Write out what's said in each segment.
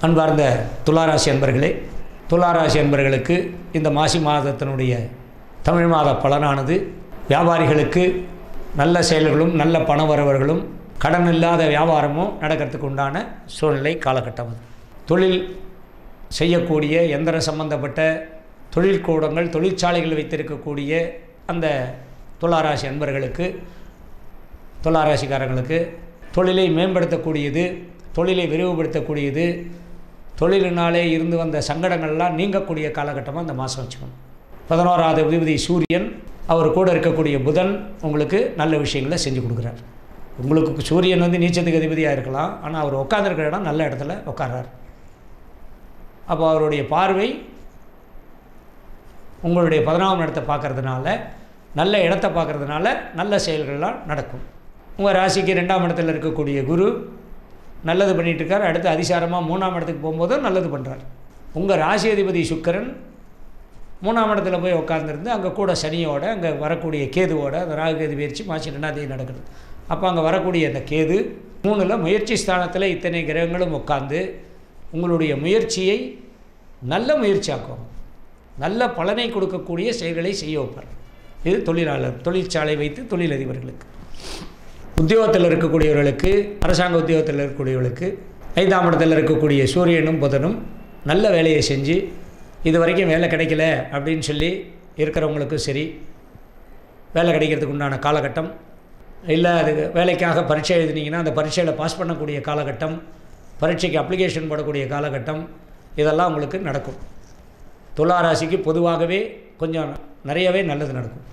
அன்பார்ந்த துளாராசி அன்பர்களே துளாராசி அன்பர்களுக்கு இந்த மாசி மாதத்தினுடைய தமிழ் மாத பலனானது வியாபாரிகளுக்கு நல்ல செயல்களும் நல்ல பண வரவர்களும் கடன் இல்லாத வியாபாரமும் நடக்கிறதுக்கு உண்டான சூழ்நிலை காலகட்டம் அது. தொழில் செய்யக்கூடிய எந்திர சம்பந்தப்பட்ட தொழிற்கூடங்கள் தொழிற்சாலைகள் வைத்திருக்கக்கூடிய அந்த துளாராசி அன்பர்களுக்கு துளாராசிக்காரங்களுக்கு தொழிலை மேம்படுத்தக்கூடியது தொழிலை விரிவுபடுத்தக்கூடியது தொழிலினாலே இருந்து வந்த சங்கடங்கள்லாம் நீங்கக்கூடிய காலகட்டமாக இந்த மாதம் வச்சுக்கணும். பதினோராவது அதிபதி சூரியன் அவர் கூட இருக்கக்கூடிய புதன் உங்களுக்கு நல்ல விஷயங்களை செஞ்சு கொடுக்குறார். உங்களுக்கு சூரியன் வந்து நீச்சத்துக்கு அதிபதியாக இருக்கலாம் ஆனால் அவர் உட்காந்துருக்கிற இடம் நல்ல இடத்துல உட்கார்றார். அப்போ அவருடைய பார்வை உங்களுடைய பதினாம் இடத்தை பார்க்குறதுனால நல்ல இடத்த பார்க்குறதுனால நல்ல செயல்கள்லாம் நடக்கும். உங்கள் ராசிக்கு ரெண்டாம் இடத்துல இருக்கக்கூடிய குரு நல்லது பண்ணிகிட்ருக்கார் இருக்கார் அடுத்து அதிசாரமாக மூணாம் இடத்துக்கு போகும்போதும் நல்லது பண்ணுறார் உங்கள் ராசி அதிபதி சுக்கரன் மூணாம் இடத்துல போய் உட்காந்துருந்து அங்கே கூட சனியோட அங்கே வரக்கூடிய கேதுவோட அந்த ராகு கேது பயிற்சி மாசி ரெண்டாம் தேதி நடக்குது. அப்போ அங்கே வரக்கூடிய அந்த கேது மூணில் முயற்சி ஸ்தானத்தில் இத்தனை கிரகங்களும் உட்காந்து உங்களுடைய முயற்சியை நல்ல முயற்சியாக்கும். நல்ல பலனை கொடுக்கக்கூடிய செயல்களை செய்ய வைப்பார். இது தொழிலாளர் தொழிற்சாலை வைத்து தொழிலதிபர்களுக்கு. உத்தியோகத்தில் இருக்கக்கூடியவர்களுக்கு அரசாங்க உத்தியோகத்தில் இருக்கக்கூடியவர்களுக்கு ஐந்தாம் இடத்தில் இருக்கக்கூடிய சூரியனும் புதனும் நல்ல வேலையை செஞ்சு இது வரைக்கும் வேலை கிடைக்கல அப்படின்னு சொல்லி இருக்கிறவங்களுக்கும் சரி வேலை கிடைக்கிறதுக்கு உண்டான காலகட்டம் இல்லை அது வேலைக்காக பரீட்சை எழுதினீங்கன்னா அந்த பரீட்சையில் பாஸ் பண்ணக்கூடிய காலகட்டம் பரீட்சைக்கு அப்ளிகேஷன் போடக்கூடிய காலகட்டம் இதெல்லாம் உங்களுக்கு நடக்கும். துளாராசிக்கு பொதுவாகவே கொஞ்சம் நிறையவே நல்லது நடக்கும்.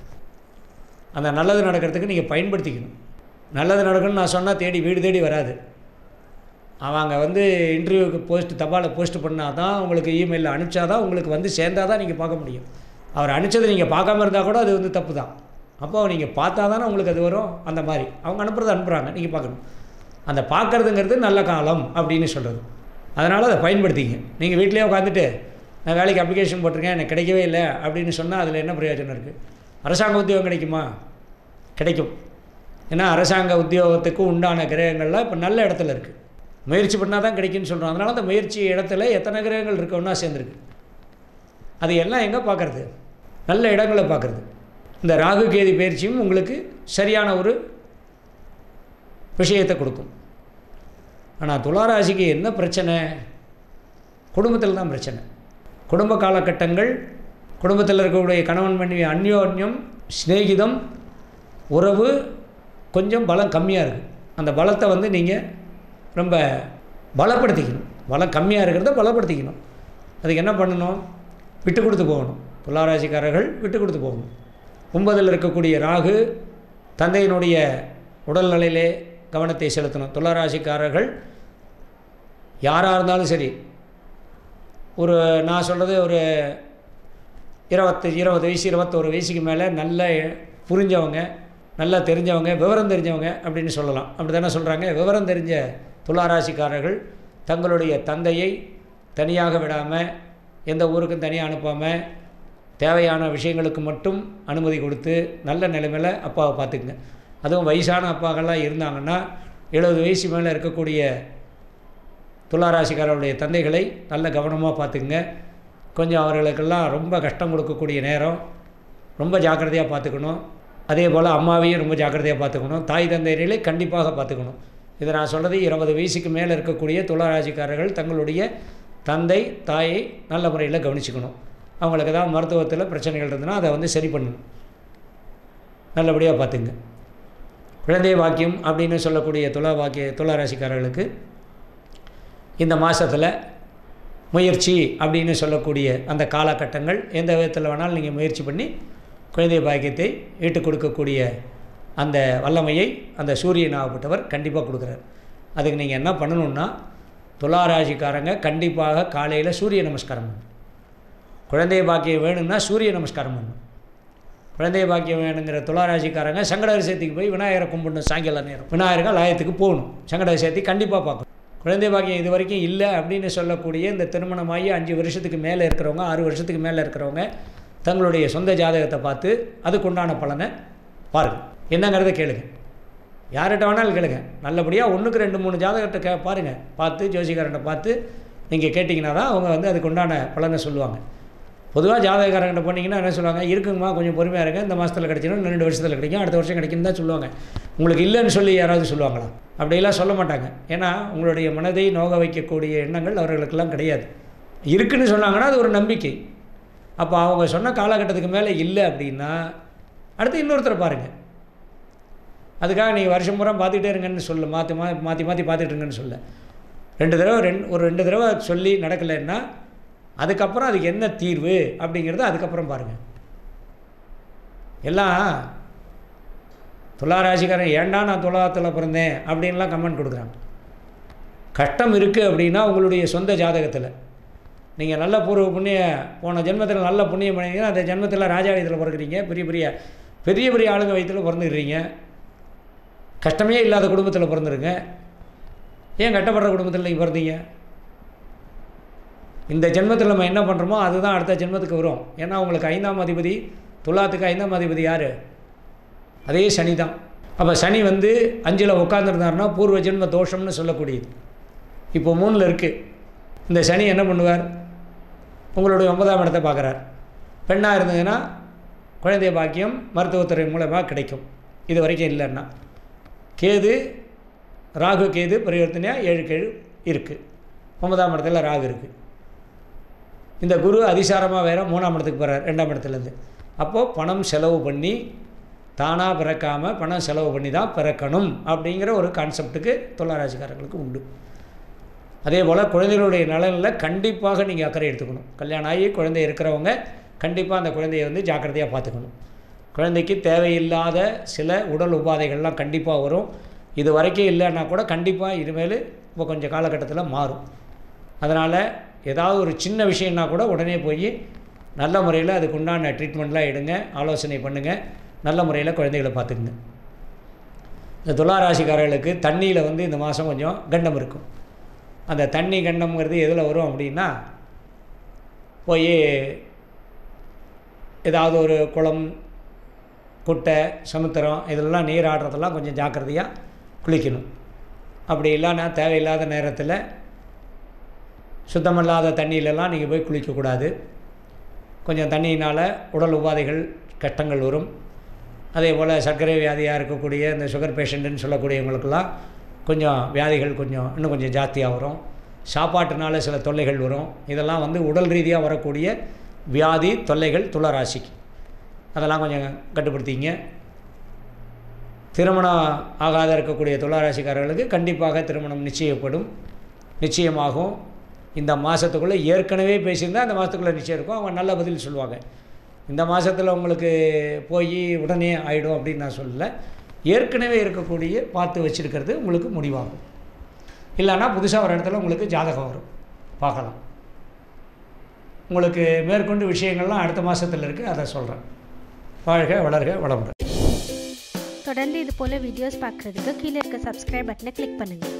அந்த நல்லது நடக்கிறதுக்கு நீங்கள் பயன்படுத்திக்கணும். நல்லது நடக்கணும்னு நான் சொன்னால் தேடி வீடு தேடி வராது. அவங்க வந்து இன்டர்வியூக்கு போஸ்ட் தபாலை போஸ்ட் பண்ணால் தான் உங்களுக்கு இமெயிலில் அனுப்பிச்சா தான் உங்களுக்கு வந்து சேர்ந்தால் தான் நீங்கள் பார்க்க முடியும். அவர் அனுப்பிச்சது நீங்கள் பார்க்காம இருந்தால் கூட அது வந்து தப்பு தான் அப்போ நீங்கள் பார்த்தா தானே உங்களுக்கு அது வரும் அந்த மாதிரி. அவங்க அனுப்புறது அனுப்புகிறாங்க நீங்கள் பார்க்கணும். அந்த பார்க்குறதுங்கிறது நல்ல காலம் அப்படின்னு சொல்கிறது அதனால் அதை பயன்படுத்திங்க. நீங்கள் வீட்டிலே உட்காந்துட்டு நான் வேலைக்கு அப்ளிகேஷன் போட்டிருக்கேன் எனக்கு கிடைக்கவே இல்லை அப்படின்னு சொன்னால் அதில் என்ன பிரயோஜனம் இருக்குது அரசாங்க உத்தியோகம் கிடைக்குமா? கிடைக்கும். ஏன்னா அரசாங்க உத்தியோகத்துக்கு உண்டான கிரகங்கள்லாம் இப்போ நல்ல இடத்துல இருக்குது முயற்சி பண்ணால் தான் கிடைக்குன்னு சொல்கிறோம் அதனால் அந்த முயற்சி இடத்துல எத்தனை கிரகங்கள் இருக்கோன்னா சேர்ந்துருக்கு. அது எல்லாம் எங்கே பார்க்குறது நல்ல இடங்களை பார்க்குறது இந்த ராகு கேதி பயிற்சியும் உங்களுக்கு சரியான ஒரு விஷயத்தை கொடுக்கும். ஆனால் துளாராசிக்கு என்ன பிரச்சனை? குடும்பத்தில் தான் பிரச்சனை. குடும்ப காலகட்டங்கள் குடும்பத்தில் இருக்கக்கூடிய கணவன் மனைவி அந்யோன்யம் சிநேகிதம் உறவு கொஞ்சம் பலம் கம்மியாக இருக்குது அந்த பலத்தை வந்து நீங்கள் ரொம்ப பலப்படுத்திக்கணும். பலம் கம்மியாக இருக்கிறத பலப்படுத்திக்கணும். அதுக்கு என்ன பண்ணணும்? விட்டு கொடுத்து போகணும். துளாராசிக்காரர்கள் விட்டு கொடுத்து போகணும். ஒன்பதில் இருக்கக்கூடிய ராகு தந்தையினுடைய உடல்நிலையிலே கவனத்தை செலுத்தணும். துளாராசிக்காரர்கள் யாராக இருந்தாலும் சரி ஒரு நான் சொல்கிறது ஒரு இருபத்து இருபது வயசு இருபத்தோரு வயசுக்கு மேலே நல்ல புரிஞ்சவங்க நல்லா தெரிஞ்சவங்க விவரம் தெரிஞ்சவங்க அப்படின்னு சொல்லலாம். அப்படி தானே சொல்கிறாங்க விவரம் தெரிஞ்ச துளாராசிக்காரர்கள் தங்களுடைய தந்தையை தனியாக விடாமல் எந்த ஊருக்கும் தனியாக அனுப்பாமல் தேவையான விஷயங்களுக்கு மட்டும் அனுமதி கொடுத்து நல்ல நிலைமையில் அப்பாவை பார்த்துக்குங்க. அதுவும் வயசான அப்பாக்கள்லாம் இருந்தாங்கன்னா எழுபது வயசு மேலே இருக்கக்கூடிய துளாராசிக்காரருடைய தந்தைகளை நல்ல கவனமாக பார்த்துக்குங்க. கொஞ்சம் அவர்களுக்கெல்லாம் ரொம்ப கஷ்டம் கொடுக்கக்கூடிய நேரம் ரொம்ப ஜாக்கிரதையாக பார்த்துக்கணும். அதே போல் அம்மாவையும் ரொம்ப ஜாக்கிரதையாக பார்த்துக்கணும். தாய் தந்தையர்களை கண்டிப்பாக பார்த்துக்கணும். இதை நான் சொல்கிறது இருபது வயசுக்கு மேலே இருக்கக்கூடிய துளாராசிக்காரர்கள் தங்களுடைய தந்தை தாயை நல்ல முறையில் கவனிச்சுக்கணும். அவங்களுக்கு ஏதாவது மருத்துவத்தில் பிரச்சனைகள் இருந்ததுன்னா அதை வந்து சரி பண்ணணும். நல்லபடியாக பார்த்துங்க. குழந்தை வாக்கியம் அப்படின்னு சொல்லக்கூடிய துளா வாக்கிய துளாராசிக்காரர்களுக்கு இந்த மாதத்தில் முயற்சி அப்படின்னு சொல்லக்கூடிய அந்த காலகட்டங்கள் எந்த விதத்தில் வேணாலும் நீங்கள் முயற்சி பண்ணி குழந்தை பாக்கியத்தை ஈட்டு கொடுக்கக்கூடிய அந்த வல்லமையை அந்த சூரியன் ஆகப்பட்டவர் கண்டிப்பாக கொடுக்குறார். அதுக்கு நீங்கள் என்ன பண்ணணுன்னா துளாராசிக்காரங்க கண்டிப்பாக காலையில் சூரிய நமஸ்காரம் பண்ணணும். குழந்தை பாக்கியம் வேணும்னா சூரிய நமஸ்காரம் பண்ணணும். குழந்தை பாக்கியம் வேணுங்கிற துளாராசிக்காரங்க சங்கடகர சேர்த்திக்கு போய் விநாயகரை கும்பிடணும் சாயங்கால நேரம். விநாயகர்கள் ஆயத்துக்கு போகணும். சங்கடகர சேர்த்தி கண்டிப்பாக பார்க்கணும். குழந்தை பாக்கியம் இது வரைக்கும் இல்லை அப்படின்னு சொல்லக்கூடிய இந்த திருமணமாகி அஞ்சு வருஷத்துக்கு மேலே இருக்கிறவங்க ஆறு வருஷத்துக்கு மேலே இருக்கிறவங்க தங்களுடைய சொந்த ஜாதகத்தை பார்த்து அதுக்குண்டான பலனை பாருங்கள் என்னங்கிறத கேளுங்க. யார்கிட்ட வேணாலும் கேளுங்க. நல்லபடியாக ஒன்றுக்கு ரெண்டு மூணு ஜாதகத்தை கே பாருங்கள் பார்த்து ஜோசிகாரன்ட்ட பார்த்து நீங்கள் கேட்டிங்கன்னா தான் அவங்க வந்து அதுக்கு உண்டான பலனை சொல்லுவாங்க. பொதுவாக ஜாதகக்காரங்கிட்ட போனீங்கன்னா என்ன சொல்லுவாங்க? இருக்குங்கம்மா கொஞ்சம் பொறுமையாக இருங்க. இந்த மாதத்தில் கிடைச்சிடும் ரெண்டு வருஷத்தில் கிடைக்கும் அடுத்த வருஷம் கிடைக்கும் தான் சொல்லுவாங்க. உங்களுக்கு இல்லைன்னு சொல்லி யாராவது சொல்லுவாங்களா? அப்படியெல்லாம் சொல்ல மாட்டாங்க. ஏன்னா உங்களுடைய மனதை நோக வைக்கக்கூடிய எண்ணங்கள் அவர்களுக்கெல்லாம் கிடையாது. இருக்குன்னு சொன்னாங்கன்னா அது ஒரு நம்பிக்கை. அப்போ அவங்க சொன்ன காலகட்டத்துக்கு மேலே இல்லை அப்படின்னா அடுத்து இன்னொருத்தரை பாருங்கள் அதுக்காக நீங்கள் வருஷம் பூரா பார்த்துக்கிட்டே இருங்கன்னு சொல்ல மாற்றி மா மாற்றி மாற்றி பார்த்துட்டு இருங்கன்னு சொல்ல ரெண்டு தடவை ரெண்டு ஒரு ரெண்டு தடவை சொல்லி நடக்கலைன்னா அதுக்கப்புறம் அதுக்கு என்ன தீர்வு அப்படிங்கிறத அதுக்கப்புறம் பாருங்கள் எல்லாம் துளாராசிக்காரன் ஏண்டா நான் துலாத்தில் பிறந்தேன் அப்படின்லாம் கமெண்ட் கொடுக்குறாங்க. கஷ்டம் இருக்குது அப்படின்னா உங்களுடைய சொந்த ஜாதகத்தில். நீங்கள் நல்ல பூர்வ புண்ணிய போன ஜென்மத்தில் நல்ல புண்ணியம் பண்ணிங்கன்னா அந்த ஜென்மத்தில் ராஜா வயதில் பிறக்கிறீங்க பெரிய பெரிய பெரிய பெரிய ஆளுங்க வயிற்றில் பிறந்துக்கிறீங்க கஷ்டமே இல்லாத குடும்பத்தில் பிறந்துருங்க. ஏன் கட்டப்படுற குடும்பத்தில் நீங்கள் பிறந்தீங்க? இந்த ஜென்மத்தில் நம்ம என்ன பண்ணுறோமோ அதுதான் அடுத்த ஜென்மத்துக்கு வரும். ஏன்னா உங்களுக்கு ஐந்தாம் அதிபதி துலாத்துக்கு ஐந்தாம் அதிபதி யார்? அதே சனி தான். அப்போ சனி வந்து அஞ்சில் உட்காந்துருந்தாருன்னா பூர்வ ஜென்ம தோஷம்னு சொல்லக்கூடியது. இப்போ மூணில் இருக்குது இந்த சனி என்ன பண்ணுவார்? உங்களுடைய ஒன்பதாம் இடத்தை பார்க்குறார். பெண்ணாக இருந்ததுன்னா குழந்தை பாக்கியம் மருத்துவத்துறை மூலமாக கிடைக்கும். இது வரைக்கும் இல்லைன்னா. கேது ராகு கேது பரிவர்த்தனையாக ஏழு கேழு இருக்குது ஒன்பதாம் இடத்துல ராகு இருக்குது இந்த குரு அதிசாரமாக வேறு மூணாம் இடத்துக்கு போகிறார் ரெண்டாம் இடத்துலேருந்து. அப்போது பணம் செலவு பண்ணி தானாக பிறக்காமல் பணம் செலவு பண்ணி தான் பிறக்கணும் அப்படிங்கிற ஒரு கான்செப்ட்டுக்கு தொழிலாராசிக்காரங்களுக்கு உண்டு. அதே போல் குழந்தைகளுடைய நலனில் கண்டிப்பாக நீங்கள் அக்கறை எடுத்துக்கணும். கல்யாணம் ஆகி குழந்தை இருக்கிறவங்க கண்டிப்பாக அந்த குழந்தையை வந்து ஜாக்கிரதையாக பார்த்துக்கணும். குழந்தைக்கு தேவையில்லாத சில உடல் உபாதைகள்லாம் கண்டிப்பாக வரும். இது வரைக்கும் இல்லைன்னா கூட கண்டிப்பாக இனிமேல் இப்போ கொஞ்சம் காலகட்டத்தில் மாறும். அதனால் ஏதாவது ஒரு சின்ன விஷயம்னா கூட உடனே போய் நல்ல முறையில் அதுக்கு உண்டான ட்ரீட்மெண்ட்லாம் எடுங்க ஆலோசனை பண்ணுங்கள் நல்ல முறையில் குழந்தைகளை பார்த்துக்குங்க. இந்த துளாராசிக்காரர்களுக்கு தண்ணியில் வந்து இந்த மாதம் கொஞ்சம் கண்டம் இருக்கும். அந்த தண்ணி கண்டம்ங்கிறது எதில் வரும் அப்படின்னா போய் ஏதாவது ஒரு குளம் குட்டை சமுத்திரம் இதெல்லாம் நீர் ஆடுறதெல்லாம் கொஞ்சம் ஜாக்கிரதையாக குளிக்கணும். அப்படி இல்லைன்னா தேவையில்லாத நேரத்தில் சுத்தமில்லாத தண்ணியிலலாம் நீங்கள் போய் குளிக்கக்கூடாது கொஞ்சம் தண்ணியினால் உடல் உபாதைகள் கஷ்டங்கள் வரும். அதே போல் சர்க்கரை வியாதியாக இருக்கக்கூடிய இந்த சுகர் பேஷண்ட்டுன்னு சொல்லக்கூடியவங்களுக்கெல்லாம் கொஞ்சம் வியாதிகள் கொஞ்சம் இன்னும் கொஞ்சம் ஜாஸ்தியாக வரும். சாப்பாட்டுனால சில தொல்லைகள் வரும். இதெல்லாம் வந்து உடல் ரீதியாக வரக்கூடிய வியாதி தொல்லைகள் துளராசிக்கு. அதெல்லாம் கொஞ்சம் கட்டுப்படுத்திங்க திருமணம் ஆகாத இருக்கக்கூடிய துளாராசிக்காரர்களுக்கு கண்டிப்பாக திருமணம் நிச்சயப்படும். நிச்சயமாகும். இந்த மாதத்துக்குள்ளே ஏற்கனவே பேசியிருந்தால் அந்த மாதத்துக்குள்ளே நிச்சயம் இருக்கும். அவங்க நல்ல பதில் சொல்லுவாங்க. இந்த மாதத்தில் உங்களுக்கு போய் உடனே ஆகிடும் அப்படின்னு நான் சொல்லலை. ஏற்கனவே இருக்கக்கூடிய பார்த்து வச்சுருக்கிறது உங்களுக்கு முடிவாகும். இல்லைன்னா புதுசாக ஒரு இடத்துல உங்களுக்கு ஜாதகம் வரும். பார்க்கலாம். உங்களுக்கு மேற்கொண்டு விஷயங்கள்லாம் அடுத்த மாதத்தில் இருக்குது அதை சொல்கிறேன் வாழ்க வளர்க வளமுடன். தொடர்ந்து இது போல் வீடியோஸ் பார்க்குறதுக்கு கீழே இருக்க சப்ஸ்கிரைப் பட்டனை கிளிக் பண்ணுங்கள்